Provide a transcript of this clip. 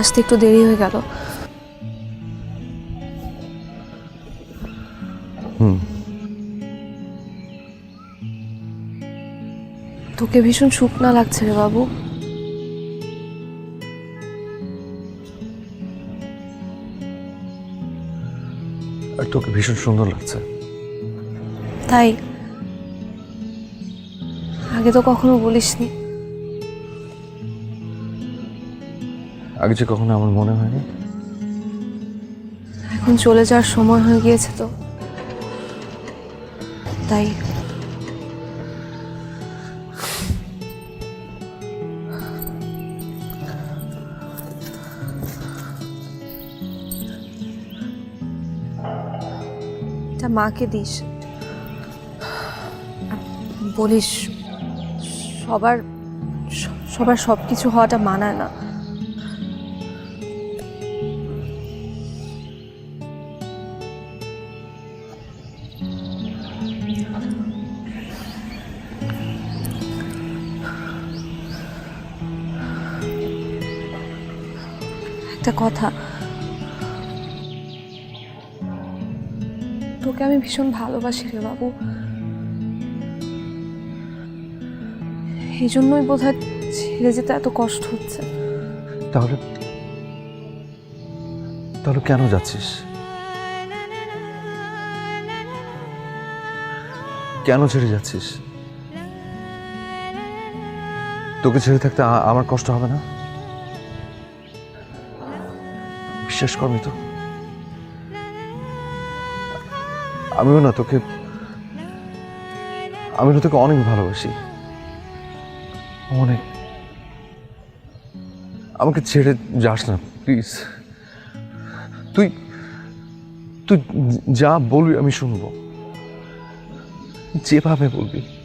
আসতে একটু দেরি হয়ে গেল। তোকে ভীষণ শুকনা লাগছে রে বাবু। আর তোকে ভীষণ সুন্দর লাগছে। তাই? আগে তো কখনো বলিসনি। আগে যে কখনো আমার মনে হয়নি। এখন চলে যাওয়ার সময় হয়ে গিয়েছে তো। তাই। এটা মাকে দিস। বলিস, সবার সবার সব কিছু হওয়াটা মানায় না। একটা কথা। তোকে আমি ভীষণ ভালোবাসি রে বাবু। এই জন্যই বোধ হয় ছেড়ে যেতে এত কষ্ট হচ্ছে। তাহলে তাহলে কেন যাচ্ছিস? কেন ছেড়ে যাচ্ছিস? তোকে ছেড়ে থাকতে আমার কষ্ট হবে না? বিশ্বাস কর তো। আমিও না তোকে আমি না তোকে অনেক ভালোবাসি। অনেক। আমাকে ছেড়ে যাস না, প্লিজ। তুই তুই যা বলবি আমি শুনব। যেভাবে বলবি।